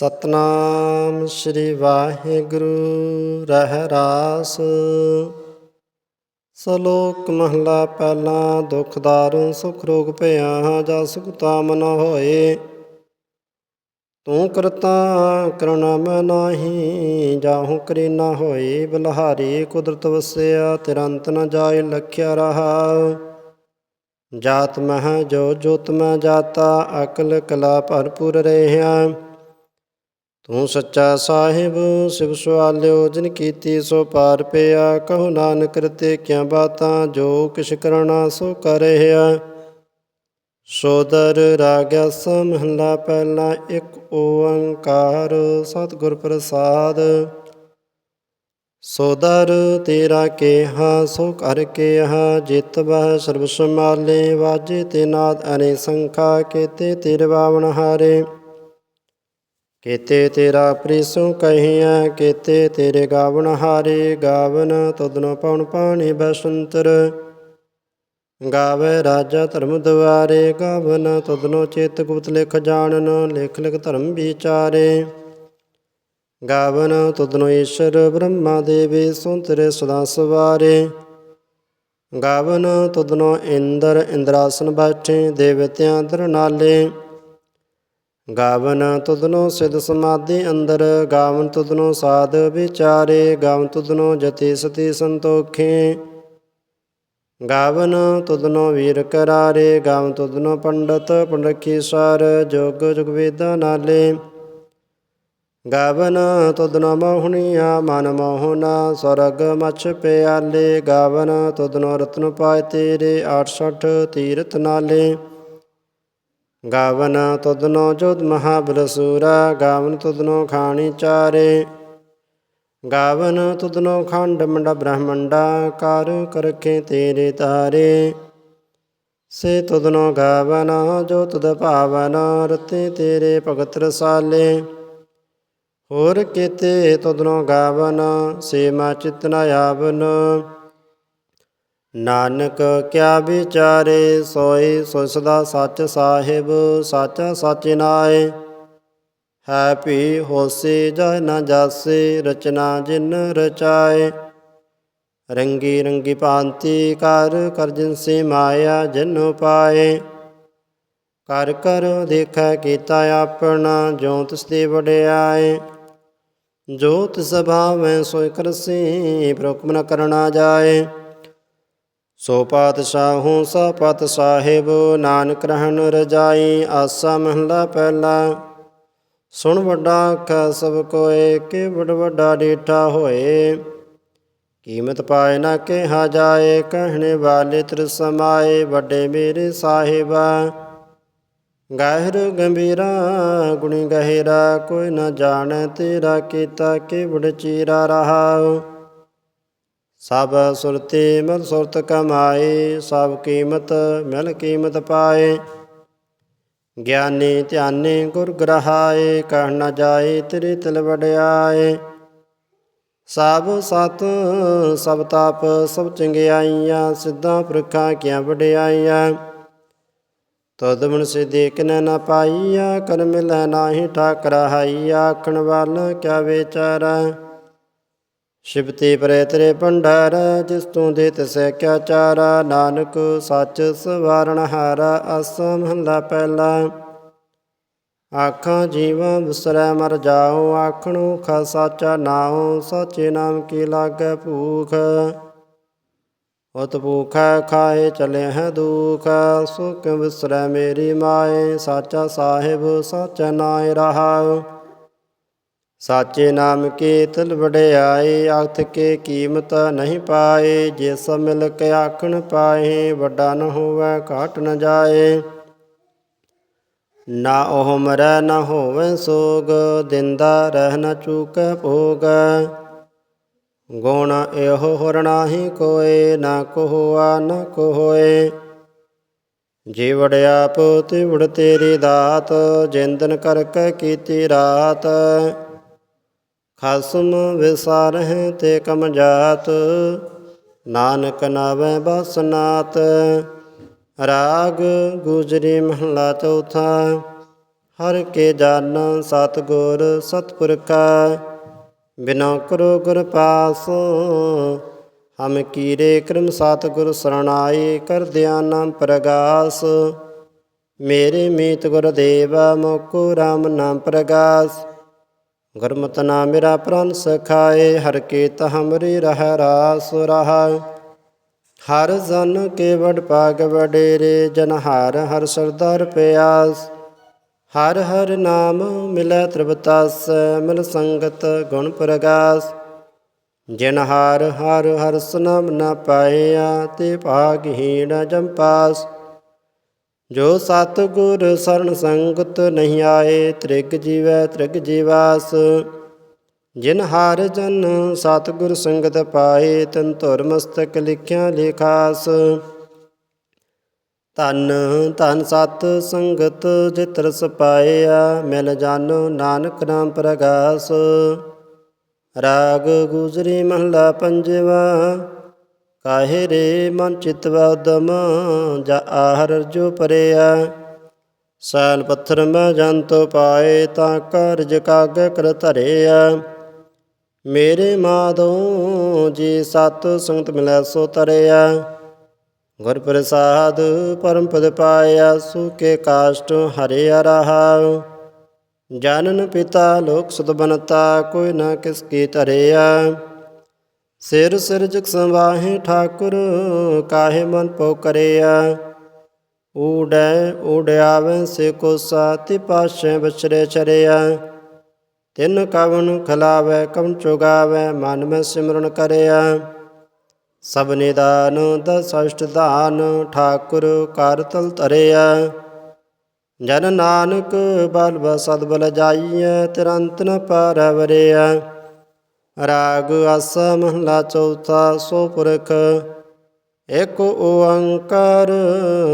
ਸਤਨਾਮ ਸ੍ਰੀ ਵਾਹਿਗੁਰੂ, ਰਹਿ ਰਾਸ। ਸਲੋਕ ਮਹਲਾ, ਪਹਿਲਾ ਦੁਖ ਦਾਰੁ ਸੁਖ ਰੋਗ ਭਇਆ, ਜਾ ਸੁਖ ਤਾਮ ਹੋਏ। ਤੂੰ ਕਰਤਾ ਕਰੁਣਾ ਮੈਂ ਨਾਹੀ ਜਾਹੂ ਕਰੀ ਨਾ ਹੋਈ ਬਲਹਾਰੀ ਕੁਦਰਤ ਵਸਿਆ, ਤਿਰੰਤ ਨ ਜਾਏ ਲਖਿਆ ਰਹਾ। ਜਾਤ ਮਹ, ਜੋ ਜੋਤ ਮੈਂ ਜਾਤਾ, ਅਕਲ ਕਲਾ ਭਰਪੂਰ ਰਹਿਆ। ਤੂੰ ਸੱਚਾ ਸਾਹਿਬ, ਸਿਵ ਸੁਆਲਿਓ ਜਿਨ ਕੀਤੀ ਸੋ ਪਾਰ ਪਿਆ। ਕਹੋ ਨਾਨਕ, ਰਤੇ ਕਿਆ ਬਾਤਾਂ, ਜੋ ਕਿਛ ਕਰਣਾ ਸੋ ਕਰ ਸੋਦਰ ਰਾਗਿਆ ਸਮਹਲਾ, ਪਹਿਲਾ ਇੱਕ ਓੰਕਾਰ, ਸਤਿਗੁਰ ਪ੍ਰਸਾਦ। ਸੋਦਰ ਤੇਰਾ ਕੇਹਾ, ਸੋ ਕਰ ਕੇਹਾ, ਜਿਤ ਬਹਿ ਸਰਬ ਸੰਭਾਲੇ, ਵਾਜੇ ਤੇ ਨਾਦ ਅਨੇ ਸੰਖਾ, ਕੇਤੇ ਤੇਰੇ ਬਾਵਨ ਹਾਰੇ। ਕੇਤੇ ਤੇਰਾ ਪ੍ਰੀਸੁ ਕਹੀਐ, ਕੀਤੇ ਤੇਰੇ ਗਾਵਨ ਹਾਰੇ, ਗਾਵਨ ਤੁਧਨੋ ਪਉਣ ਪਾਣੀ ਬਸੰਤਰ। ਗਾਵੇ ਰਾਜਾ ਧਰਮ ਦੁਆਰੇ, ਗਾਵਨ ਤੁਧਨੋ ਚੇਤ ਗੁਪਤ ਲਿਖ ਜਾਣਨ, ਲਿਖ ਲਿਖ ਧਰਮ ਵਿਚਾਰੇ। ਗਾਵਨ ਤੁਧਨੋ ਈਸ਼ਰ ਬ੍ਰਹਮਾ ਦੇਵੀ ਸੁੰਤਰੇ ਸਦਾ ਸਵਾਰੇ। ਗਾਵਨ ਤੁਧਨੋ ਇੰਦਰ, ਇੰਦਰਾਸਨ ਬੈਠੇ, ਦੇਵਤਿਆਂ ਦਰਨਾਲੇ। ਗਾਵਨ ਤੁਧਨੋ ਸਿਧ ਸਮਾਧੀ ਅੰਦਰ, ਗਾਵਨ ਤੁਧਨੋ ਸਾਧ ਵਿਚਾਰੇ, ਗਾਵਨ ਤੁਧਨੋ ਜਤੀ ਸਤੀ ਸੰਤੋਖੇ। ਗਾਵਨ ਤੁਧਨੋ ਵੀਰ ਕਰਾਰੇ, ਗਾਵਨ ਤੁਧਨੋ ਪੰਡਤ ਪੰਡਕੀ ਸਾਰ, ਜੋਗ ਜੁਗ ਵੇਦਾ ਨਾਲੇ। ਗਾਵਨ ਤੁਧਨੋ ਮੋਹਣੀਆ, ਮਨ ਮੋਹਨਾ ਸਰਗ ਮਛ ਪਿਆਲੇ। ਗਾਵਨ ਤੁਧਨੋ ਰਤਨ ਪਾਏ ਤੇਰੇ 68 ਤੀਰਥ ਨਾਲੇ। ਗਾਵਨ ਤੁਧਨੋ ਜੋਤ ਮਹਾਬਲ ਸੂਰਾ ਗਾਵਨ ਤੁਧਨੋ ਖਾਣੀ ਚਾਰੇ। ਗਾਵਨ ਤੁਧਨੋ ਖੰਡ ਮੰਡਾ ਬ੍ਰਹਮੰਡਾ, ਕਰ ਕਰਖੇ ਤੇਰੇ ਤਾਰੇ। ਸੇ ਤੁਧਨੋ ਗਾਵਨ ਜੋ ਤੁਧ ਭਾਵਨ, ਰਤੇ ਤੇਰੇ ਭਗਤ ਰਸਾਲੇ। ਹੋਰ ਕੀਤੇ ਤੁਧਨੋ ਗਾਵਨ, ਸੇ ਮਾ ਚਿਤ ਆਵਨ। ਨਾਨਕ ਕਿਆ ਵਿਚਾਰੇ ਸੋਈ ਸੋ ਸਦਾ ਸੱਚ ਸਾਹਿਬ, ਸਾਚਾ ਸੱਚ ਨਾਏ। ਹੈ ਭੀ ਹੋਸੀ ਜਹ ਨ ਜਾਸੇ, ਰਚਨਾ ਜਿਨ ਰਚਾਏ। ਰੰਗੀ ਰੰਗੀ ਭਾਂਤੀ ਕਰ ਕਰ ਜਿਨਸੀ ਮਾਇਆ ਜਿਨ ਪਾਏ। ਕਰ ਕਰ ਦੇਖੈ ਕੀਤਾ ਆਪਣਾ ਜੋ ਤਿਸ ਦੀ ਵਡਿਆਏ। ਜੋ ਤਿਸ ਭਾਵੈ ਸੋਇ ਕਰਸੀ ਪ੍ਰਹੁਕਮ ਨ ਕਰਨਾ ਜਾਏ। ਸੋ ਪਾਤਸ਼ਾਹੂ ਸਪਤ ਸਾਹਿਬ, ਨਾਨਕ ਰਹਿਣ ਰਜਾਈ, ਆਸਾ ਮਹਲਾ ਪਹਿਲਾ। ਸੁਣ ਵੱਡਾ ਆਖਾ ਸਭ ਕੋਏ ਕਿ ਵੱਡ ਵੱਡਾ ਡੀਠਾ ਹੋਏ। ਕੀਮਤ ਪਾਏ ਨਾ ਕਿਹਾ ਜਾਏ, ਕਹਿਣੇ ਵਾਲੇ ਤ੍ਰਿ ਸਮਾਏ, ਵੱਡੇ ਮੇਰੇ ਸਾਹਿਬਾ। ਗਹਿਰ ਗੰਭੀਰਾ, ਗੁਣੀ ਗਹਿਰਾ, ਕੋਈ ਨਾ ਜਾਣੈ ਤੇਰਾ ਕੀਤਾ ਕਿ ਵਡ ਚੀਰਾ ਰਹਾਉ ਸਭ ਸੁਰਤੀ ਮਨ ਸੁਰਤ ਕਮਾਏ ਸਭ ਕੀਮਤ ਮਿਲ ਕੀਮਤ ਪਾਏ। ਗਿਆਨੀ ਧਿਆਨੀ ਗੁਰ ਗ੍ਰਹਾਏ, ਕਹਿ ਨ ਜਾਏ ਤੇਰੇ ਤਿਲ ਵਡਿਆਏ। ਸਭ ਸਤ, ਸਭ ਤਾਪ, ਸਭ ਚੰਗਿਆਈਆਂ, ਸਿੱਧਾਂ ਪੁਰਖਾਂ ਕੀਆਂ ਵਡਿਆਈਆਂ। ਤਦ ਮਨ ਸੇ ਦੇਖਨ ਨ ਪਾਈਆ, ਕਰ ਮਿਲੈ ਨਾਹੀ ਠਾਕ ਰਹਾਈ ਆਖਣ ਵਾਲਾ ਕਿਆ ਵਿਚਾਰਾ। ਸ਼ਿਵਤੀ ਪਰੇ ਤੇਰੇ ਭੰਡਾਰ, ਜਿਸ ਤੂੰ ਦੇ ਤਸੈ ਕਿਆ ਚਾਰਾ। ਨਾਨਕ ਸੱਚ ਸਵਾਰਣ ਹਾਰਾ, ਅਸਮ ਮਹਲਾ ਪਹਿਲਾ। ਆਖਾਂ ਜੀਵਾਂ ਵਿਸਰੈ ਮਰ ਜਾਉ ਆਖਣੋ ਖਾ ਸਾਚਾ ਨਾਉ ਸਾਚੇ ਨਾਮ ਕੀ ਲਾਗੈ ਭੂਖ। ਉਤ ਭੂਖੈ ਖਾਏ ਚਲੇ ਹੈ ਦੁਖ, ਸੁਖ ਵਿਸਰੈ ਮੇਰੀ ਮਾਏ, ਸਾਚਾ ਸਾਹਿਬ, ਸਾਚਾ ਨਾਇ ਰਹਾਉ ਸਾਚੇ ਨਾਮ ਕੀ ਤਲ ਵਡਿਆਈ ਅਰਥ ਕੇ ਕੀਮਤ ਨਹੀਂ ਪਾਏ ਜਿਸ ਮਿਲ ਕੇ ਆਖਣ ਪਾਏ, ਵੱਡਾ ਨ ਹੋਵੇ, ਘਾਟ ਨ ਜਾਏ। ਨਾ ਉਹ ਮਰੈ, ਨਾ ਹੋਵੇ ਸੋਗ, ਦਿੰਦਾ ਰਹਿ ਨ ਚੂਕੈ ਭੋਗ। ਗੁਣ ਇਹੋ ਹੋਰ ਨਾਹੀ ਕੋਏ, ਨਾ ਕੋਆ, ਨ ਕੋਏ। ਜੀ ਵੜਿਆਪ ਤੇ ਵੜ ਤੇਰੀ ਦਾਤ, ਜਿੰਦਨ ਕਰਕੇ ਕੀਤੀ ਰਾਤ। ਖਸਮ ਵਿਸਾਰਹਿ ਤੇ ਕਮ ਜਾਤ, ਨਾਨਕ ਨਾਵੇਂ ਬਸਨਾਤ ਰਾਗ ਗੁਜਰੀ ਮਹਲਾ ਚੌਥਾ, ਹਰ ਕੇ ਜਾਨ ਸਤਿਗੁਰ ਸਤਿਪੁਰਖਾ, ਬਿਨਾ ਕਰੋ ਗੁਰ ਪਾਸ, ਹਮ ਕੀਰੇ ਕਰਮ ਸਤਿਗੁਰ ਸਰਣਾਈ ਕਰ ਦਿਆਨੰ ਪ੍ਰਗਾਸ, ਮੇਰੇ ਮੀਤ ਗੁਰਦੇਵਾ ਮੋਕੋ RAM ਨਾਮ ਪ੍ਰਗਾਸ। ਗੁਰਮਤਨਾ ਮੇਰਾ ਪ੍ਰਣ ਸਖਾਏ, ਹਰ ਕੀਤ ਹਮਰੀ ਰਹਿ ਰਾਸ ਰਹਾ ਹਰ ਜਨ ਕੇ ਵਡ ਪਾਗ ਵਡੇਰੇ ਜਨ ਹਰ ਹਰ ਸਰਦਾਰ ਪਿਆਸ। ਹਰ ਹਰ ਨਾਮ ਮਿਲੈ ਤ੍ਰਿਪਤਾਸ ਮਿਲ ਸੰਗਤ ਗੁਣ ਪ੍ਰਗਾਸ। ਜਿਨ ਹਰ ਹਰ ਹਰ ਸੁਨਾਮ ਨ ਪਾਇਆ, ਤੇ ਭਾਗਹੀਣ ਜੰਪਾਸ। ਜੋ ਸਤ ਸਰਨ ਸੰਗਤ ਨਹੀਂ ਆਏ, ਤ੍ਰਿਗ ਜੀਵੈ ਤ੍ਰਿਗ ਜੀਵਾਸ। ਜਿਨ ਹਾਰ ਜਨ ਸਤਿਗੁਰ ਸੰਗਤ ਪਾਏ, ਤਨ ਧੁਰ ਮਸਤਕ ਲਿਖਿਆ ਲੇਖਾਸ। ਧਨ ਧਨ ਸਤ ਸੰਗਤ ਜਿਤ ਰਸ ਪਾਇਆ, ਮਿਲ ਜਾਨੋ ਨਾਨਕ ਨਾਮ ਪ੍ਰਗਾਸ। ਰਾਗ ਗੁਜਰੀ ਮਹਲਾ ਪੰਜਵਾ ਕਾਹੇ ਰੇ ਮਨ ਚਿਤਵਾ ਉਦਮ ਜਾ ਆਹਰ ਜੋ ਪਰਿਆ। ਸੈਲ ਪੱਥਰ ਮੈਂ ਜੰਤ ਪਾਏ, ਤਾਂ ਕਾਰਜ ਕਾਗੇ ਕਰ ਧਰਿਆ। ਮੇਰੇ ਮਾਧੋ ਜੀ ਸਤ ਸੰਗਤ ਮਿਲੈ, ਸੋ ਤਰਿਆ। ਗੁਰ ਪ੍ਰਸਾਦ ਪਰਮ ਪਦ ਪਾਇਆ ਸੁਕੇ ਕਾਸ਼ਟ ਹਰਿ ਰਹਾ। ਜਨਨ ਪਿਤਾ ਲੋਕ ਸੁਤ ਬਨਤਾ, ਕੋਈ ਨਾ ਕਿਸ ਕੀ ਧਰਿਆ। ਸਿਰ ਸਿਰ ਸੰਵਾਹੇ ਠਾਕੁਰ, ਕਾਹੇ ਮਨ ਪਉ ਕਰਿਆ? ਊੜੈ ਊੜਿਆਵੇਂ ਸੇ ਕੋ ਸਾਤੀ ਪਾਸ਼ੇ ਬਚਰੇ ਚਰਿਆ। ਤਿਨ ਕਵਨ ਖਲਾਵੇ, ਕਵਨ ਚੁਗਾਵੇ, ਮਨ ਮੈਂ ਸਿਮਰਨ ਕਰਿਆ। ਸਭ ਨਿਦਾਨ ਦਸ ਅਸ਼ਟ ਦਾਨ ਠਾਕੁਰ ਕਰ ਤਲ ਧਰਿਆ। ਜਨ ਨਾਨਕ ਬਲ ਬਸਦ ਬਲ ਜਾਈਐ, ਤੁਰੰਤ ਨ ਪਾਰਵਰਿਆ ਰਾਗ ਆਸ ਮਹਲਾ ਚੌਥਾ ਸੋ ਪੁਰਖ ਏਕ ਓੰਕਾਰ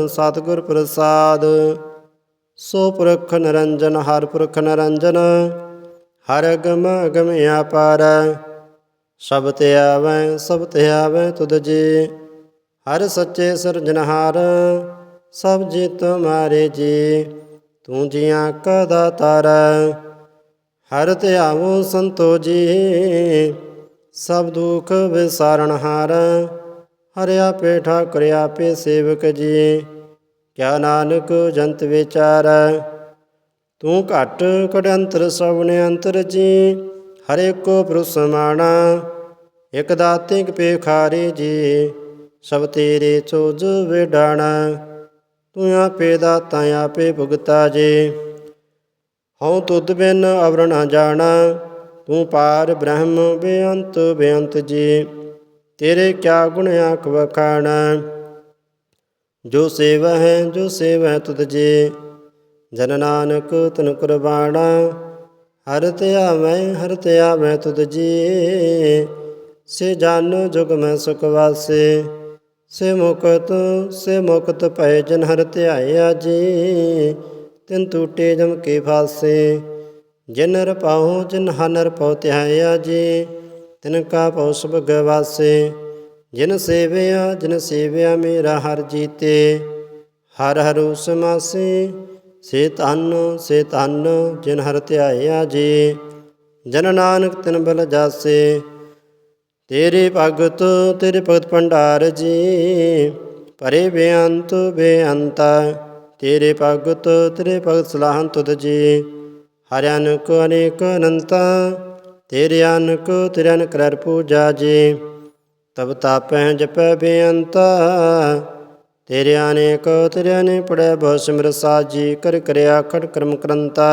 ਸਤਿਗੁਰ ਪ੍ਰਸਾਦ। ਸੋ ਪੁਰਖ ਨਰੰਜਨ, ਹਰ ਪੁਰਖ ਨਰੰਜਨ, ਹਰ ਗਮ ਗਮ ਅਪਾਰ। ਸਭ ਤੇ ਆਵੈ, ਸਭ ਤੇ ਆਵੈ ਤੁਧ ਜੀ, ਹਰ ਸੱਚੇ ਸਿਰਜਨਹਾਰ ਸਭ ਜੀ ਤੁਮਾਰੇ ਜੀ, ਤੂੰ ਜੀਆਂ ਕਦਾ ਦਾਤਾਰ। ਹਰ ਧਿਆਵੋ ਸੰਤੋ ਜੀ ਸਭ ਦੁਖ ਵਿਸਾਰਣ ਹਾਰ। ਹਰਿ ਆਪੇ ਠਾਕੁਰ ਆਪੇ ਸੇਵਕ ਜੀ, ਕਿਆ ਨਾਨਕ ਜੰਤ ਵਿਚਾਰ। ਤੂੰ ਘਟ ਘਟ ਅੰਤਰ ਸਭਨੇ ਅੰਤਰ ਜੀ, ਹਰੇ ਕੋ ਪ੍ਰਸਮਾਣਾ ਇਕ ਦਾਤੇ ਇਕ ਪੇਖਾਰੀ ਜੀ, ਸਭ ਤੇਰੇ ਚੋਜ ਵਿਡਾਣਾ। ਤੂੰ ਆਪੇ ਦਾਤਾ ਆਪੇ ਭੁਗਤਾ ਜੀ। ਹਉ ਤੁਧ ਬਿਨ ਅਵਰ ਨ ਜਾਣਾ, ਤੂੰ ਪਾਰ ਬ੍ਰਹਮ ਬੇਅੰਤ ਬੇਅੰਤ ਜੀ, ਤੇਰੇ ਕਿਆ ਗੁਣ ਆਖ ਵਖਾਣਾ? ਜੋ ਸੇਵਾ ਹੈ ਜੋ ਸੇਵਾ ਹੈ ਤੁਧ ਜੀ, ਜਨ ਨਾਨਕ ਤਨ ਕੁਰਬਾਣਾ, ਹਰ ਧਿਆਵੈ ਹਰ ਧਿਆਵੈ ਤੁਧ ਜੀ, ਸੇ ਜਨ ਜੁਗ ਮੈਂ ਸੁਖ ਵਾਸੇ, ਸੇ ਮੁਕਤ ਸੇ ਮੁਕਤ ਭੈ ਜਨ ਹਰ ਧਿਆਇਆ ਜੀ ਤਿਨ ਟੂਟੇ ਜਮ ਕੇ ਫਾਸੇ ਜਿਨ ਨਰ ਜਿਨ ਹਨਰ ਪਉ ਧਿਆਇਆ ਜੀ ਤਿਨ ਕਾ ਪਉ ਸੁਭਗ ਵਾਸੇ। ਜਿਨ ਸੇਵਿਆ ਜਿਨ ਸੇਵਿਆ ਮੇਰਾ ਹਰ ਜੀਤੇ, ਹਰ ਹਰ ਸਮਾਸੇ ਸੇ ਧਨ ਸੇ ਧਨ, ਜਿਨ ਹਰ ਧਿਆਇਆ ਜੀ ਜਨ ਨਾਨਕ ਤਿਨ ਬਲ ਜਾਸੇ, ਤੇਰੇ ਭਗਤ ਤੇਰੇ ਭਗਤ ਭੰਡਾਰ ਜੀ। ਪਰੇ ਬੇਅੰਤ, ਬੇਅੰਤਾ ਤੇਰੇ ਭਗਤ ਤੇਰੇ ਭਗਤ ਸਲਾਹਨ ਤੁਧ ਜੀ। ਹਰਿ ਅਨਕ, ਅਨੇਕ ਅਨੰਤ, ਤੇਰੇ ਅਨਕ ਤੇਰੇ ਅਨਕ ਕਰ ਪੂਜਾ ਜੀ। ਤਬ ਤਾਪੈ ਜਪੈ ਬੇਅੰਤਾ, ਤੇਰੇ ਅਨੇਕ, ਤੇਰੇ ਅਨੇ ਪੜੈ ਬਹੁ ਸਿਮਰ ਸਾਜੀ ਕਰ ਕਰਿਆ ਖੜ ਕਰਮ ਕਰੰਤਾ,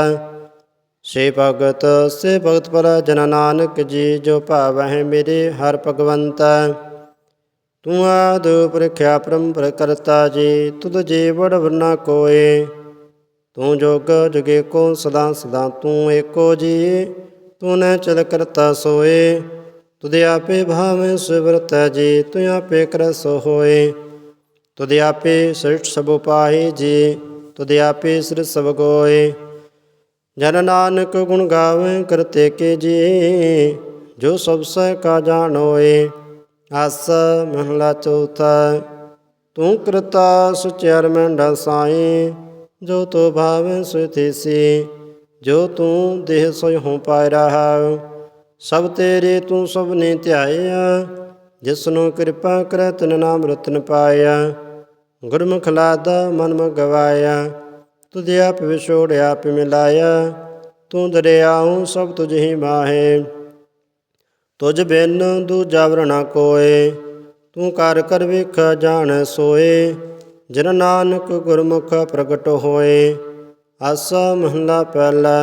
ਸੇ ਭਗਤ ਸੇ ਭਗਤ ਪਰ ਜਨ ਨਾਨਕ ਜੀ। ਜੋ ਭਾਵ ਹੈ ਮੇਰੇ ਹਰ ਭਗਵੰਤਾ। ਤੂੰ ਆਦ ਪ੍ਰਖਿਆ ਪਰੰਪਰ ਕਰਤਾ ਜੀ, ਤੁਧ ਜੀ ਵਰਨਾ ਕੋਏ। ਤੂੰ ਜੋਗ ਜੁਗੇ ਕੋ ਸਦਾ ਸਦਾ ਤੂੰ ਏਕੋ ਜੀ, ਤੂੰ ਨ ਚਲ ਕਰਤਾ ਸੋਏ। ਤੁਧ ਆਪੇ ਭਾਵੇਂ ਸੁਵਰਤ ਜੀ, ਤੂੰ ਆਪੇ ਕਰ ਸੋ ਹੋਏ। ਤੁਧ ਆਪੇ ਸ੍ਰਿਸ਼ਟ ਸਭ ਉਪਾਹੀ ਜੀ, ਤੁਧ ਆਪੇ ਸਿਰ ਸਭ ਗੋਏ। ਜਨ ਨਾਨਕ ਗੁਣ ਗਾਵੇ ਕਰਤੇ ਕੇ ਜੀ, ਜੋ ਸਭ ਸਹਿ ਕਾ ਜਾਣੋਏ। ਆਸ ਮਹਲਾ ਚੌਥਾ, ਤੂੰ ਕਰਤਾ ਸੁਚਿਆਰ ਮੰਡਾ ਸਾਈ, ਜੋ ਤੋ ਭਾਵੈ ਸੋ ਤੇਸੀ ਜੋ ਤੂੰ ਦੇਹ ਸੋਇ ਹਉ ਪਾਇ ਰਹਾ। ਸਭ ਤੇਰੇ ਤੂੰ ਸਭ ਨੇ ਧਿਆਇਆ, ਜਿਸਨੂੰ ਕਿਰਪਾ ਕਰੈ ਤਿਨ ਨਾਮ ਰਤਨ ਪਾਇਆ। ਗੁਰਮੁਖ ਲਾਦਾ ਮਨ ਮ ਗਵਾਇਆ ਤੁਧ ਆਪ ਵਿਛੋੜ ਆਪ ਮਿਲਾਇਆ। ਤੂੰ ਦਰਿਆਉ ਸਭ ਤੁਝ ਹੀ ਮਾਹੇ। ਤੁਝ ਬਿਨ ਦੂਜਾ ਨਾ ਕੋਏ, ਤੂੰ ਕਰ ਕਰ ਵੇਖ ਜਾਣ ਸੋਏ, ਜਿਨ ਨਾਨਕ ਗੁਰਮੁਖ ਪ੍ਰਗਟ ਹੋਏ, ਆਸਾ ਮਹਲਾ ਪਹਿਲਾ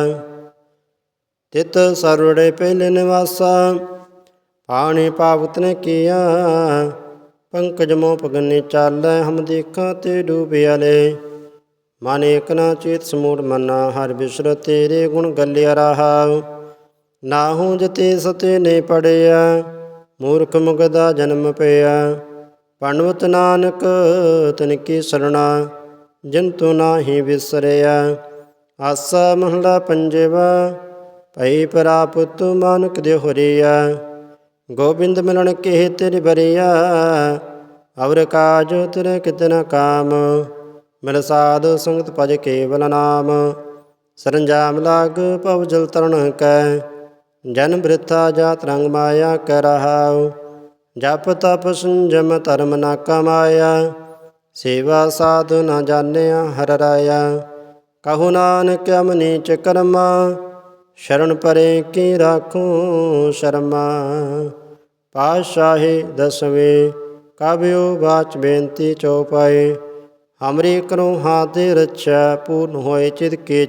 ਤਿਤ ਸਰਵੜੇ ਪਹਿਲੇ ਨਿਵਾਸਾ, ਪਾਣੀ ਪਾਵਤ ਨੇ ਕੀਆ, ਪੰਕਜ ਮੋ ਪਗਨੇ ਚਾਲੈ, ਹਮ ਦੇਖਾਂ ਤੇ ਡੂਬਿਆ ਲੈ ਮਨ ਏਕ ਨਾ ਚੇਤ ਸਮੂੜ ਮਨਾ, ਹਰ ਬਿਸਰ ਤੇਰੇ ਗੁਣ ਗੱਲਿਆ ਰਹਾ। ਨਾਹੂ ਜਤੇ ਸਤੇ ਨੇ ਪੜਿਆ, ਮੂਰਖ ਮੁਗਦਾ ਜਨਮ ਪਿਆ। ਪਣਵਤ ਨਾਨਕ ਤਨ ਕੀ ਸਰਣਾ ਜਿਨ ਤੂੰ ਨਾਹੀ ਵਿਸਰਿਆ। ਆਸਾ ਮਹਲਾ ਪੰਜਵਾ, ਭਈ ਪ੍ਰਾਪਤ ਮਾਨਕ ਦੇ ਹੋਰੀਆ। ਗੋਬਿੰਦ ਮਿਲਣ ਕੇ ਤੇਰੀ ਬਰੀਆ, ਅਵਰ ਕਾਜ ਤੇਰੇ ਕਿਤਨਾ ਕਾਮ। ਮਿਲ ਸਾਧ ਸੰਗਤ ਭਜ ਕੇਵਲ ਨਾਮ, ਸਰੰਜਾਮ ਲਾਗ ਪਵ ਜਲ ਤਰਨ ਕੈ। ਜਨ ਬ੍ਰਿਥਾ ਜਾਤ ਰੰਗ ਮਾਇਆ ਕਰ ਰਹਾਉ, ਜਪ ਤਪ ਸੰਜਮ ਧਰਮ ਨਾ ਕਮਾਇਆ, ਸੇਵਾ ਸਾਧ ਨਾ ਜਾਣਿਆ ਹਰ ਰਾਇਆ। ਕਹੂ ਨਾਨਕ ਅਮਨੀ ਚ ਕਰਮਾ, ਸ਼ਰਨ ਪਰੇ ਕੀ ਰਾਖੂ ਸ਼ਰਮਾ। ਪਾਤਸ਼ਾਹੀ ਦਸਵੇਂ ਕਾਬਿਓ ਬਾਚ ਬੇਨਤੀ ਚਉਪਾਈ ਹਮਰੀ ਕਰੋ ਹਾਥ ਰੱਛਾ, ਪੂਰਨ ਹੋਏ ਚਿਤ ਕੀ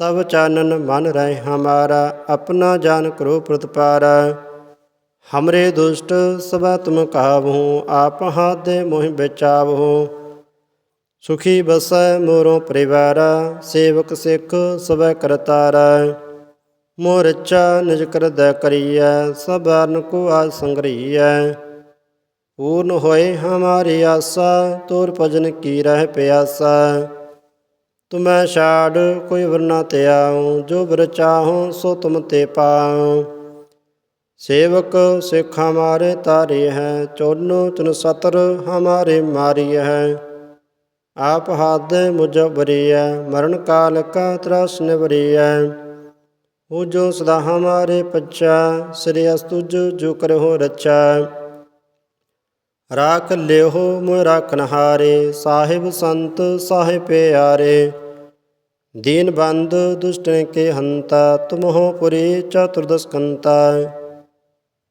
ਤਬ ਚਾਨਨ ਮਨ ਰਹਿ ਹਮਾਰਾ, ਆਪਣਾ ਜਾਨ ਕਰੋ ਪ੍ਰਤਪਾਰਾ। ਹਮਰੇ ਦੁਸ਼ਟ ਸਭਾ ਤੁਮ ਕਾਬਹੂ ਆਪ ਹਾਥ ਦੇ ਮੋਹਿ ਬਚਾਵਹੂ। ਸੁਖੀ ਬਸੈ ਮੋਰੋ ਪਰਿਵਾਰਾ, ਸੇਵਕ ਸਿੱਖ ਸਭੈ ਕਰਤਾਰਾ। ਮੋਰ ਇੱਛਾ ਨਿਜ ਕਰਦੈ ਕਰੀਐ, ਸਭ ਅਰਨ ਕੋ ਆਜ ਸੰਗਰੀਐ। ਪੂਰਨ ਹੋਏ ਹਮਾਰੀ ਆਸਾ, ਤੋਰ ਭਜਨ ਕੀ ਰਹਿ ਪਿਆਸਾ। ਤੁਮੈ ਛਾੜ ਕੋਈ ਵਰਨਾ ਤੇ ਆਉ, ਜੋ ਬਰ ਚਾਹੋ ਸੋ ਤੁਮ ਤੇ ਪਾਉ। ਸੇਵਕ ਸਿੱਖ ਹਮਾਰੇ ਤਾਰੇ ਹੈ ਚੋਨੋ ਤਨ ਸਤਰ ਹਮਾਰੇ ਮਾਰੀ ਹੈ। ਆਪ ਹਾਥ ਮੁਝ ਬਰੀਐ ਮਰਨ ਕਾਲ ਕਾ ਤਰਾਸ ਨਿਵਰੀਐ। ਉਹ ਜੋ ਸਦਾ ਹਮਾਰੇ ਪੱਛਾ, ਸ੍ਰੀ ਅਸਤੁਜ ਜੋ ਕਰਹੁ ਰੱਛਾ। ਰਾਖ ਲਿਓ ਮੋਇ ਰਾਖਨ ਹਾਰੇ ਸਾਹਿਬ ਸੰਤ ਸਾਹਿਬ ਪਿਆਰੇ। ਦੀਨ ਬੰਦ ਦੁਸ਼ਟਨ ਕੇ ਹੰਤਾ, ਤੁਮਹੁ ਪੁਰੀ ਚਤੁਰਦਸ ਕੰਤਾ।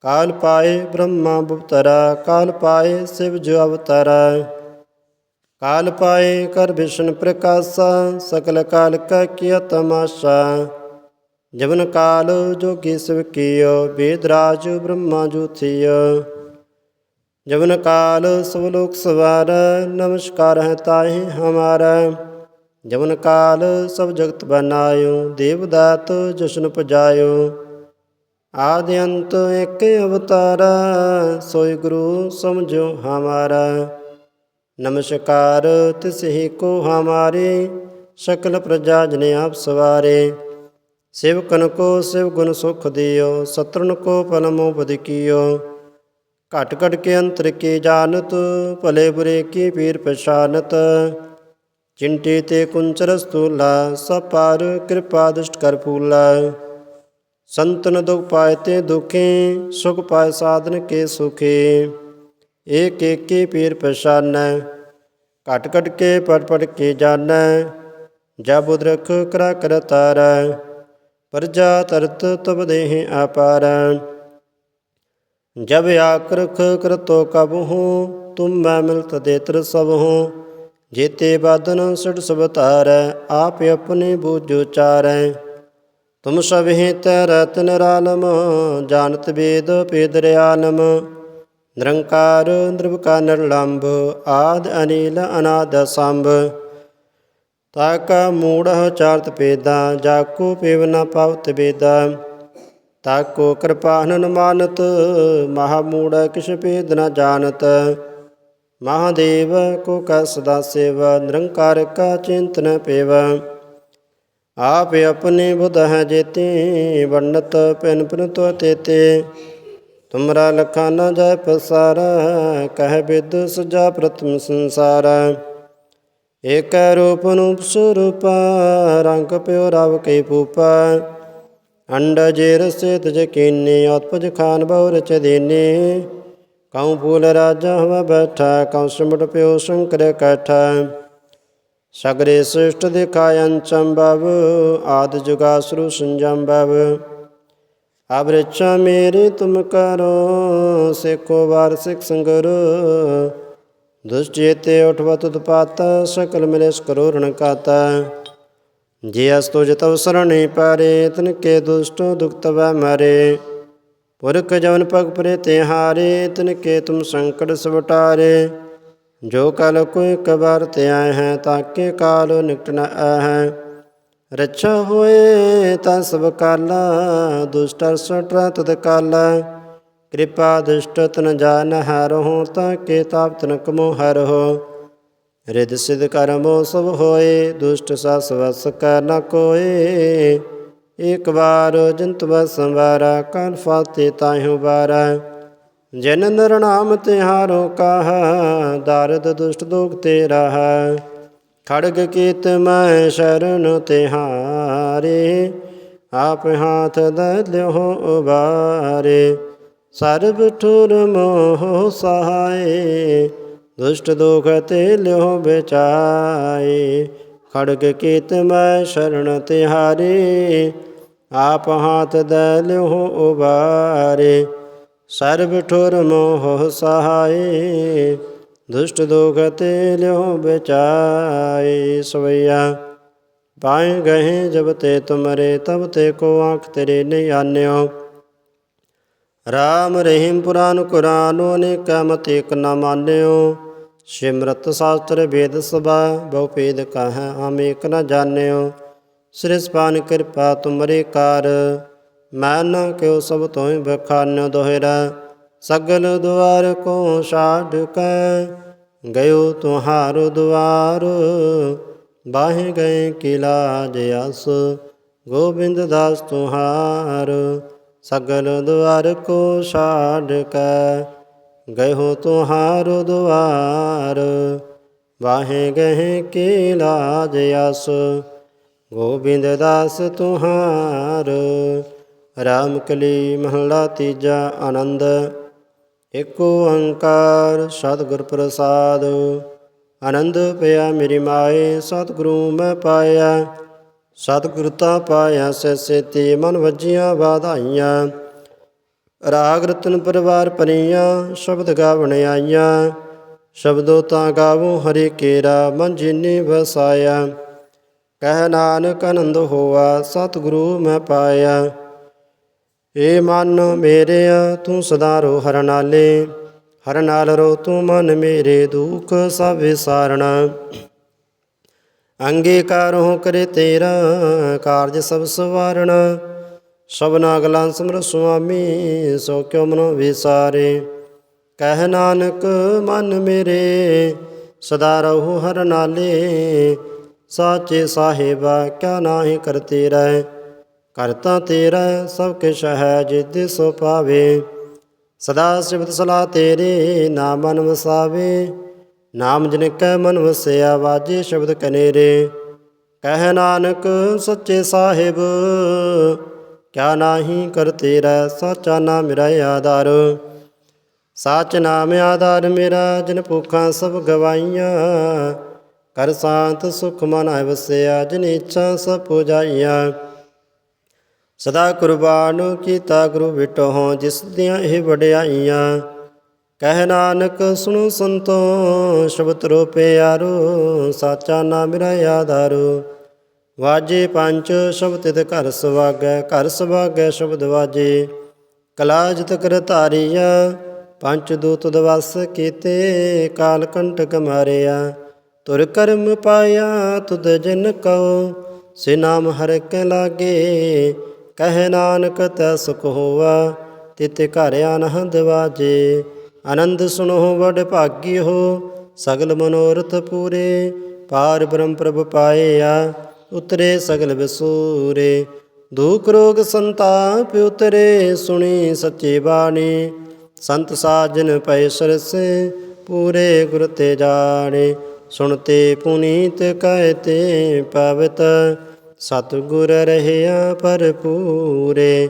ਕਾਲ ਪਾਏ ਬ੍ਰਹਮਾ ਬੁਪਤਰਾ ਕਾਲ ਪਾਏ ਸਿਵ ਜੋ ਅਵਤਾਰਾ। ਕਾਲ ਪਾਏ ਕਰ ਵਿਸ਼ਨ ਪ੍ਰਕਾਸ਼ਾ, ਸਕਲ ਕਾਲ ਕਾ ਕੀਆ ਤਮਾਸ਼ਾ। ਜਵਨ ਕਾਲ ਜੋਗੀ ਸਿਵ ਕੀਓ, ਵੇਦ ਰਾਜ ਬ੍ਰਹਮਾ ਜੂਥਿਯ ਜਵਨ ਕਾਲ ਸਭ ਲੋਕ ਸਵਾਰ, ਨਮਸਕਾਰ ਹੈ ਤਾਹੀ ਹਮਾਰਾ। ਜਵਨ ਕਾਲ ਸਭ ਜਗਤ ਬਨਾਇਓ, ਦੇਵਦਾਤ ਜਸ਼ਨ ਪਜਾਇਓ। ਆਦਿ ਅੰਤ ਇੱਕ ਅਵਤਾਰ, ਸੋਈ ਗੁਰੂ ਸਮਝੋ ਹਮਾਰਾ। ਨਮਸਕਾਰ ਤਿਸ ਹੀ ਕੋ ਹਮਾਰੇ, ਸਕਲ ਪ੍ਰਜਾ ਜਨ ਆਪ ਸਵਾਰੇ। ਸੇਵਕਨ ਕੋ ਸਿਵ ਗੁਣ ਸੁਖ ਦਿਓ ਸਤਰਨ ਕੋ ਪਲਮੋ ਬਦ ਕੀਓ ਘਟ ਘਟ ਕੇ ਅੰਤਰ ਕੀ ਜਾਣਤ, ਭਲੇ ਬੁਰੇ ਕੀ ਪੀਰ ਪਛਾਨਤ। ਚਿੰਤੇ ਤੇ ਕੁੰਚਰ ਸਤੂਲਾ, ਸਭ ਪਾਰ ਕਿਰਪਾ ਦ੍ਰਿਸ਼ਟ ਕਰ ਫੂਲਾ। ਸੰਤਨ ਦੁਖ ਪਾਏ ਤੇ ਦੁਖੇ, ਸੁਖ ਪਾਏ ਸਾਧਨ ਕੇ ਸੁਖੇ। ਏਕ ਏਕ ਕੀ ਪੀਰ ਪਛਾਨੈ, ਘਟ ਘਟ ਕੇ ਪੜ ਪੜ ਕੇ ਜਾਣੈ। ਜਬ ਉਦਰਖ ਕਰਾ ਕਰ ਤਾਰੈ, ਪਰਜਾ ਤਰਤ ਤਬ ਦੇਹ ਆਪਾਰੈ ਜਬ ਆਕਰਖ ਕਰਤੋ ਕਬਹੂ ਤੁਮ ਮੈਂ ਮਿਲਤ ਦੇਤਰ ਸਭ ਹੂੰ। ਜੇਤੇ ਬਾਦਨ ਸੜ ਸਬਤਾਰੈ ਆਪ ਆਪਣੇ ਬੂਝੋ ਚਾਰੈ ਤੁਮ ਸਭ ਹੀ ਤੈ ਰਤ ਨਿਰਾਲਮ ਜਾਣਤ ਵੇਦ ਪੇਦ ਰਿਆਲਮ। ਨਿਰੰਕਾਰ ਨਿਰਵਕਾ ਨਿਰਲੰਭ, ਆਦ ਅਨੀਲ ਅਨਾਦ ਸੰਭ। ਤਾਕਾ ਮੂੜਹ ਚਾਰਤ ਪੇਦਾ ਜਾਕੂ ਪੇਵ ਨ ਪਾਵਤ ਤਾ ਕੋ ਕਿਰਪਾਨਨ ਮਾਨਤ, ਮਹਾ ਮੂੜ ਕਿਛ ਭੇਦ ਨ ਜਾਣਤ। ਮਹਾਦੇਵ ਕੋ ਕਾ ਸਦਾ ਸੇਵ, ਨਿਰੰਕਾਰ ਕਾ ਚਿੰਤਨ ਪੇਵ। ਆਪ ਆਪਣੇ ਬੁਧ ਹੈ ਜੇਤੇ ਵੰਨਤ ਪਿਨ ਪਿਨ ਤੋ ਤੇਤੇ। ਤੁਮਰਾ ਲਖਾ ਨ ਜੈ ਪਸਾਰ ਕਹਿ ਬਿਦ ਸਜਾ ਪ੍ਰਥਮ ਸੰਸਾਰ। ਏਕ ਰੂਪ ਨੂੰ ਸਰੂਪ, ਰੰਗ ਪਿਓ ਰਵ ਕੇ ਪੂਪਾ ਅੰਡ ਜੇਰ ਤਜ ਕੀਨੀ, ਉਤਪਜ ਖਾਨ ਬਹੁ ਰਚ ਦੀਨੀ ਕਉ ਫੂਲ ਰਾਜਾ ਹਵਾ ਬੈਠਾ, ਕਉ ਸਿਮਟ ਪਿਓ ਸ਼ੰਕਰ ਕੈਠਾ। ਸਗਰੇ ਸ੍ਰਿਸ਼ਟ ਦਿਖਾਇਨ ਚੰਬਵ ਆਦ ਜੁਗਾਸੁਰ ਸੰਜੰਬਵ ਅਬ੍ਰਿਛਾ ਮੇਰੀ ਤੁਮ ਕਰੋ, ਸਿੱਖੋ ਵਾਰ ਸਿੱਖ ਸੰਗਰ। ਦੁਸ਼ਟ ਜੇਤੇ ਉਠਵਤ ਉਤਪਾਤ ਸਕਲ ਮਿਲੇਸ ਕਰੋ ਰਣ ਕਾਤਾ। ਜੇ ਅਸਤੋ ਜਤਵ ਸਰਣੇ ਪਾਰੇ, ਤਨ ਕੇ ਦੁਸ਼ਟੋ ਦੁਖਤ ਵੈ ਪੁਰਖ ਜਵਨ ਪਗ ਪਰੇ ਤੇ ਹਾਰੇ, ਤਨ ਕੇ ਤੁਮ ਸੰਕਟ ਸਵਟਾਰੇ। ਜੋ ਕਲ ਕੋਈ ਕਬਰ ਤੇ ਆਏ ਹੈ ਤਾਕੇ ਕਾਲ ਨਿਕਟ ਨ ਆਹੈ ਰੱਛਾ ਹੋਏ, ਤਾਂ ਸਭ ਕਾਲਾ ਦੁਸ਼ਟਰ ਸਟਰ ਤਦ ਕਾਲਾ। ਕਿਰਪਾ ਦੁਸ਼ਟ ਤਨ ਜਾਨ ਹਰਹੁ ਤਾਂ ਕੇ ਤਾਪ ਤਨ ਕਮੋ ਹਰਹੁ ਰਿਦ ਸਿਧ ਕਰਮੋ ਸਭ ਹੋਏ, ਦੁਸ਼ਟ ਸਸ ਵਸ ਕਰ ਨ ਕੋਏ। ਇਕ ਵਾਰ ਜੰਤ ਬਸੰਵਾਰਾ ਕਨ ਫਾਤੇ ਤਾਹਿਉ ਬਾਰਾ ਜਨ ਨਰ ਨਾਮ ਤਿਹਾਰੋ ਕਹਾ, ਦਰਦ ਦੁਸ਼ਟ ਦੁਖ ਤੇ ਰਹਾ ਖੜਗ ਕੀਤ ਮੈਂ ਸ਼ਰਨ ਤਿਹਾਰੇ, ਆਪ ਹਾਥ ਦ ਲਿਓ ਉਬਾਰੇ। ਸਰਬ ਠੁਰ ਮੋਹ ਸਹਾਏ ਦੁਸ਼ਟ ਦੁਖ ਤੇ ਲਿਓ ਬਚਾਏ। ਖੜਗ ਕੀਤ ਮੈਂ ਸ਼ਰਨ ਤਿਹਾਰੇ, ਆਪ ਹਾਥ ਦ ਲਿਓ ਉਬਾਰੇ। ਸਰਬ ਠੁਰ ਮੋਹ ਸਹਾਏ, ਦੁਸ਼ਟ ਦੁਖ ਤੇ ਲਿਓ ਬਚਾਏ। ਸਵਈਆ, ਪਾਏ ਗਏ ਜਬ ਤੇ ਤੁਮਰੇ, ਤਬ ਤੇ ਕੋ ਆਖ ਤੇਰੇ ਨਹੀਂ ਆਨਿਓ। ਰਾਮ ਰਹੀਮ ਪੁਰਾਨ ਕੁਰਾਨ, ਅਨੇਕ ਮਤ ਇਕ ਨਾ ਮਾਨਿਓ। ਸਿਮਰਤ ਸ਼ਾਸਤਰ ਵੇਦ ਸਭਾ, ਬਹੁ ਭੇਦ ਕਹੈ ਹਮ ਏਕ ਨ ਜਾਣਿਓ। ਸ੍ਰੀ ਸਪਾਨ ਕਿਰਪਾ ਤੁਮਰੇ ਕਾਰ, ਮੈਂ ਨ ਕਿਉ ਸਭ ਤੋਇ ਬਖਾਨਿਓ ਦੋਹਿਰਾ। ਸਗਲ ਦੁਆਰ ਕੋ ਛਾੜ ਕੈ, ਗਇਓ ਤੁਹਾਰੋ ਦੁਆਰ। ਬਾਹਿ ਗਏ ਕਿਲਾ ਜਸ ਗੋਬਿੰਦ ਦਾਸ ਤੁਹਾਰ। ਸਗਲ ਦੁਆਰ ਕੋ ਛਾੜ ਕੈ ਗਇਓ ਤੁਹਾਰੋ ਦੁਆਰ, ਵਾਹੇ ਗਏ ਕਿਲਾ ਜਸ ਗੋਬਿੰਦ ਦਾਸ ਤੁਹਾਰ, ਰਾਮ ਕਲੀ ਮਹਲਾ ਤੀਜਾ ਆਨੰਦ। ਏਕ ਓੰਕਾਰ ਸਤਿਗੁਰ ਪ੍ਰਸਾਦ, ਆਨੰਦ ਪਿਆ ਮੇਰੀ ਮਾਏ, ਸਤਿਗੁਰੂ ਮੈਂ ਪਾਇਆ। ਸਤਿਗੁਰ ਤਾਂ ਪਾਇਆ ਸੈਸੇ ਤੇ ਮਨ ਵਜੀਆਂ ਵਾਧਾਈਆਂ। ਰਾਗ ਰਤਨ ਪਰਵਾਰ ਪਰੀਆਂ ਸ਼ਬਦ ਗਾਵਣ ਆਈਆਂ। ਸ਼ਬਦੋ ਤਾਂ ਗਾਵੋ ਹਰੀ ਕੇਰਾ, ਮਨ ਜਿਨੀ ਵਸਾਇਆ। ਕਹਿ ਨਾਨਕ ਆਨੰਦ ਹੋਆ, ਸਤਿਗੁਰੂ ਮੈਂ ਪਾਇਆ। ਏ ਮਨ ਮੇਰੇ ਤੂੰ ਸਦਾ ਰੋ ਹਰ ਨਾਲੇ। ਹਰ ਨਾਲ ਰੋ ਤੂੰ ਮਨ ਮੇਰੇ ਦੁਖ ਸਭ ਵਿਸਾਰਣਾ। ਅੰਗੀਕਾਰੋ ਕਰੇ ਤੇਰਾ ਕਾਰਜ ਸਭ ਸਵਾਰਣਾ। ਸਭਨਾ ਗਲਾਂ ਸਿਮਰ ਸੁਆਮੀ, ਸੋ ਕਿਉ ਮਨੋ ਵਿਸਾਰੇ। ਕਹਿ ਨਾਨਕ, ਮਨ ਮੇਰੇ, ਸਦਾ ਰਹੂ ਹਰ ਨਾਲੇ। ਸਾਚੇ ਸਾਹਿਬਾ, ਕਿਆ ਨਾਹੀ ਕਰਤੇ ਰਹਿ ਕਰਤਾ ਤੇਰਾ, ਸਭ ਕਿਛ ਹੈ ਜਿਦ ਸੋ ਪਾਵੇ ਸਦਾ ਸਿਫਤ ਸਲਾ ਤੇਰੇ, ਨਾਮ ਮਨ ਵਸਾਵੇ। ਨਾਮ ਜਿਨ ਕੈ ਮਨ ਵਸਿਆ, ਵਾਜੇ ਸ਼ਬਦ ਕਨੇਰੇ। ਕਹਿ ਨਾਨਕ, ਸੱਚੇ ਸਾਹਿਬ ਕਿਆ ਨਾਹੀ ਕਰ ਤੇਰਾ, ਸਾਚਾ ਨਾਮ ਮੇਰਾ ਆਧਾਰ। ਸਾਚ ਨਾਮ ਆਧਾਰ ਮੇਰਾ, ਜਿਨ ਭੁੱਖਾਂ ਸਭ ਗਵਾਈਆਂ। ਕਰ ਸ਼ਾਂਤ ਸੁਖ ਮਨ ਵਸਿਆ ਜਿਨ ਇੱਛਾ ਸਭ ਪੁਜਾਈਆਂ। ਸਦਾ ਕੁਰਬਾਨ ਕੀਤਾ ਗੁਰੂ ਵਿਟੋ ਜਿਸ ਦੀਆਂ ਇਹ ਵਡਿਆਈਆਂ। ਕਹਿ ਨਾਨਕ, ਸੁਣੋ ਸੰਤੋ, ਸ਼ਬਦ ਰੂਪੇ ਆਰੋ, ਸਾਚਾ ਨਾਮ ਮੇਰਾ ਆਧਾਰੋ। ਵਾਜੇ ਪੰਚ ਸ਼ਬਦ ਤਿਤ ਘਰ ਸਵਾਗੈ ਘਰ ਸਵਾਗੈ ਸ਼ਬਦ ਵਾਜੇ। ਕਲਾ ਜਿਤ ਕਰ ਧਾਰੀਆ ਪੰਚ ਦੂਤ ਦਵਸ ਕੀਤੇ, ਕਾਲ ਕੰਟਕ ਮਾਰਿਆ। ਤੁਰ ਕਰਮ ਪਾਇਆ ਤੁਧ ਜਨ ਕਉ, ਸੇ ਨਾਮ ਹਰ ਕੇ ਲਾਗੇ। ਕਹਿ ਨਾਨਕ ਤੈ ਸੁਖ ਹੋਆ ਤਿਤ ਘਰ ਆਨੰਦ ਵਾਜੇ। ਆਨੰਦ ਸੁਣੋ ਵਡ ਭਾਗੀ ਹੋ ਸਗਲ ਮਨੋਰਥ ਪੂਰੇ। ਪਾਰ ਬ੍ਰਹਮ ਪ੍ਰਭ ਪਾਏ ਆ ਉਤਰੇ ਸਗਲ ਵਿਸੂਰੇ। ਦੁਖ ਰੋਗ ਸੰਤਾਪ ਉਤਰੇ, ਸੁਣੀ ਸੱਚੀ ਬਾਣੀ। ਸੰਤ ਸਾਜਨ ਪੈ ਸਰਸੇ, ਪੂਰੇ ਗੁਰ ਤੇ ਜਾਣੇ। ਸੁਣਤੇ ਪੁਨੀਤ ਕਹਿਤੇ ਪਵਤ, ਸਤਿਗੁਰ ਰਹਿਆ ਭਰਪੂਰੇ।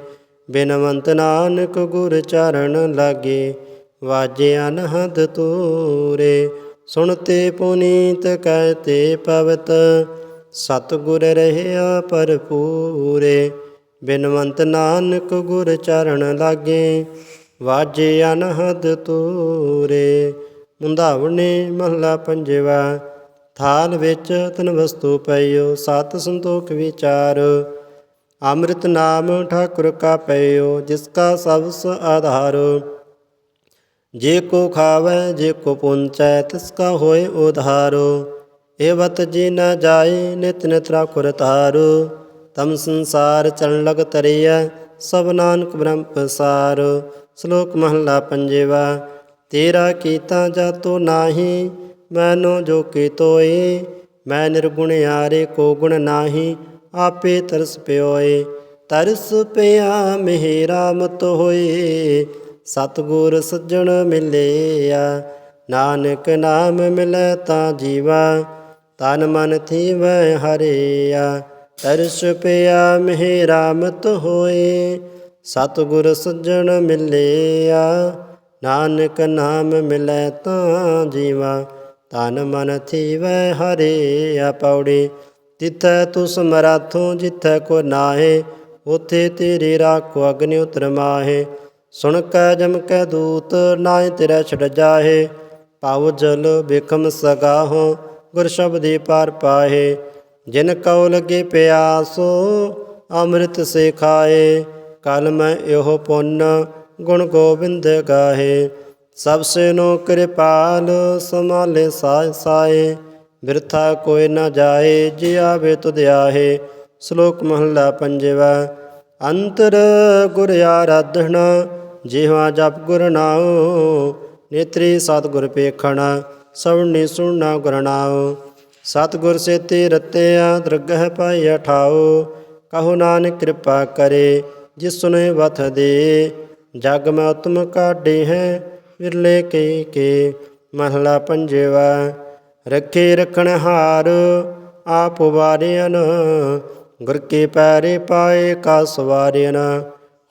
ਬਿਨਵੰਤ ਨਾਨਕ ਗੁਰ ਚਰਨ ਲਾਗੇ, ਵਾਜੇ ਅਨਹਦ ਤੂਰੇ। ਸੁਣਤੇ ਪੁਨੀਤ ਕਹਿਤੇ ਪਵਤ ਸਤਿਗੁਰ ਰਹਿਆ ਭਰਪੂਰੇ, ਬਿਨਵੰਤ ਨਾਨਕ ਗੁਰ ਚਰਨ ਲਾਗੇ, ਵਾਜੇ ਅਨਹਦ ਤੂਰੇ। ਮੁੰਦਾਵਣੇ ਮਹਲਾ ਪੰਜਵਾ, ਥਾਲ ਵਿੱਚ ਤਨ ਵਸਤੂ ਪਈਓ, ਸਤ ਸੰਤੋਖ ਵਿਚਾਰ। ਅੰਮ੍ਰਿਤ ਨਾਮ ਠਾਕੁਰ ਕਾ ਪਈਓ ਜਿਸ ਕਾ ਸਬਸ ਆਧਾਰ। ਜੇ ਕੋ ਖਾਵੈ, ਜੇ ਕੋ ਪੁੰਚੈ, ਤਿਸ ਕਾ ਹੋਏ ਉਧਾਰੋ। ਏਵਤ ਜੀ ਨ ਜਾਏ ਨਿਤ ਨਿਤ ਰਾਖੁਰ ਤਾਰੋ ਤਮ ਸੰਸਾਰ ਚਰਨ ਲਗ ਤਰਿਆ ਸਭ ਨਾਨਕ ਬ੍ਰਹਮ ਪਸਾਰ ਸ਼ਲੋਕ ਮਹਲਾ ਪੰਜਵਾ, ਤੇਰਾ ਕੀਤਾ ਜਾਤੋ ਨਾਹੀ, ਮੈਨੋ ਜੋ ਕੀ ਮੈਂ ਨਿਰਗੁਣ ਯਾਰੇ ਕੋ ਗੁਣ ਨਾਹੀ, ਆਪੇ ਤਰਸ ਪਿਓਏ। ਤਰਸ ਪਿਆ ਮੇਰਾ ਮਤ ਹੋਏ ਸਤਗੁਰ ਸੱਜਣ ਮਿਲਿਆ, ਨਾਨਕ ਨਾਮ ਮਿਲੈ ਤਾਂ ਜੀਵਾ। ਤਨ ਮਨ ਥੀਵੈ ਹਰਿਆ, ਤਰਸ ਪਿਆ ਮਿਹਰਾ ਮਤ ਹੋਏ। ਸਤਗੁਰ ਸੱਜਣ ਮਿਲਿਆ, ਨਾਨਕ ਨਾਮ ਮਿਲੈ ਤਾਂ ਜੀਵਾ। ਤਨ ਮਨ ਥੀਵੈ ਹਰਿਆ ਪੌੜੀ ਜਿਥੈ ਤੂੰ ਸਮਰਾਥੋਂ ਜਿਥੈ ਕੋ ਨਾਹੇ, ਉਥੇ ਤੇਰੇ ਰਾਖੋ ਅਗਨਿ ਉਤਰ ਮਾਹੇ। ਸੁਣ ਕੈ ਜਮ ਕੈ ਦੂਤ, ਨਾਹੀ ਤੇਰਾ ਛੜ ਜਾਹੇ। ਪਾਉ ਜਲ ਬਿਕਮ ਸਗਾਹੋ ਗੁਰ ਸ਼ਬਦੀ ਪਾਰ ਪਾਹੇ ਜਿਨ ਕਉ ਲਗੇ ਪਿਆਸੋ, ਅੰਮ੍ਰਿਤ ਸੇ ਖਾਏ। ਕਲ ਮੈਂ ਇਹੋ ਪੁੰਨ ਗੁਣ ਗੋਬਿੰਦ ਗਾਹੇ ਸਭ ਸੇ ਨੋ ਕਿਰਪਾਲ ਸਮਾਲੇ ਸਾਇ ਸਾਏ। ਬਿਰਥਾ ਕੋਈ ਨਾ ਜਾਏ, ਜੇ ਆਵੇ ਤੁਧ ਆਹੇ। ਸ਼ਲੋਕ ਮਹਲਾ ਪੰਜਵਾ, ਅੰਤਰ ਗੁਰ ਆਰਾਧਣਾ, ਜਿਹਾ ਜਪ ਗੁਰ ਨਾਉ, ਨੇਤਰੀ ਸਤਿਗੁਰ ਪੇਖਣਾ। ਸਵਣੀ ਸੁਣਨਾ ਗੁਰ ਨਾਉ ਸਤਿਗੁਰ ਸੇਤੇ ਰਤਿਆ ਦਰਗਹ ਪਾਈ ਠਾਉ ਕਹੋ ਨਾਨਕ ਕਿਰਪਾ ਕਰੇ, ਜਿਸ ਸੁਨੇ ਵਥ ਦੇ। ਜਗ ਮੈਂ ਉਤਮ ਕਾਢੇ ਹੈ, ਵਿਰਲੇ ਕੇ ਕੇ। ਮਹਲਾ ਪੰਜਵਾ, ਰੱਖੇ ਰਖਣ ਹਾਰ, ਆਪ ਵਾਰਿਆਨ ਗੁਰ ਕੇ ਪੈਰੇ ਪਾਏ ਕਾ ਸਵਾਰਿਆਨ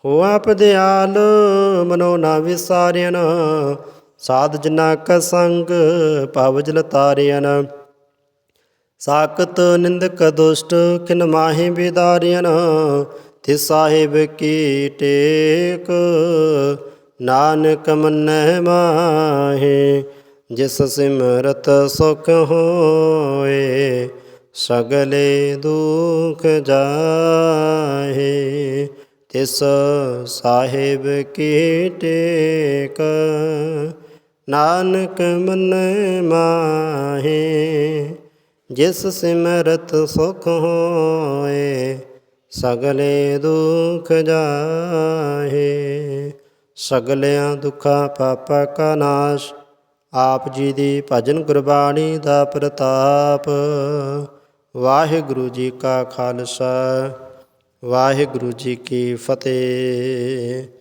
ਹੋ ਆਪ ਦਿਆਲ, ਮਨੋ ਨਾ ਵਿਸਾਰਿਆਨ ਸਾਧ ਜਨਾ ਕਾ ਸੰਗ ਭਵ ਜਲ ਸਾਕਤ ਨਿੰਦਕ ਦੁਸ਼ਟ ਕਿਨ ਮਾਹੀ ਬਿਦਾਰਿਆਨ ਤੇ ਸਾਹਿਬ ਕੀ ਟੇਕ, ਨਾਨਕ ਮੰਨੈ ਮਾਹੇ, ਜਿਸ ਸਿਮਰਤ ਸੁਖ ਹੋਏ, ਸਗਲੇ ਦੁਖ ਜਾਹੇ। ਤਿਸ ਸਾਹਿਬ ਕੀ ਟੇਕ ਨਾਨਕ ਮੰਨੈ ਮਾਹੇ, ਜਿਸ ਸਿਮਰਤ ਸੁਖ ਹੋਏ, ਸਗਲੇ ਦੁਖ ਜਾਹੇ। ਸਗਲਿਆਂ ਦੁੱਖਾਂ ਪਾਪਾਂ ਕਾ ਨਾਸ਼, ਆਪ ਜੀ ਦੀ ਭਜਨ ਗੁਰਬਾਣੀ ਦਾ ਪ੍ਰਤਾਪ। ਵਾਹਿਗੁਰੂ ਜੀ ਕਾ ਖਾਲਸਾ, ਵਾਹਿਗੁਰੂ ਜੀ ਕੀ ਫਤਿਹ।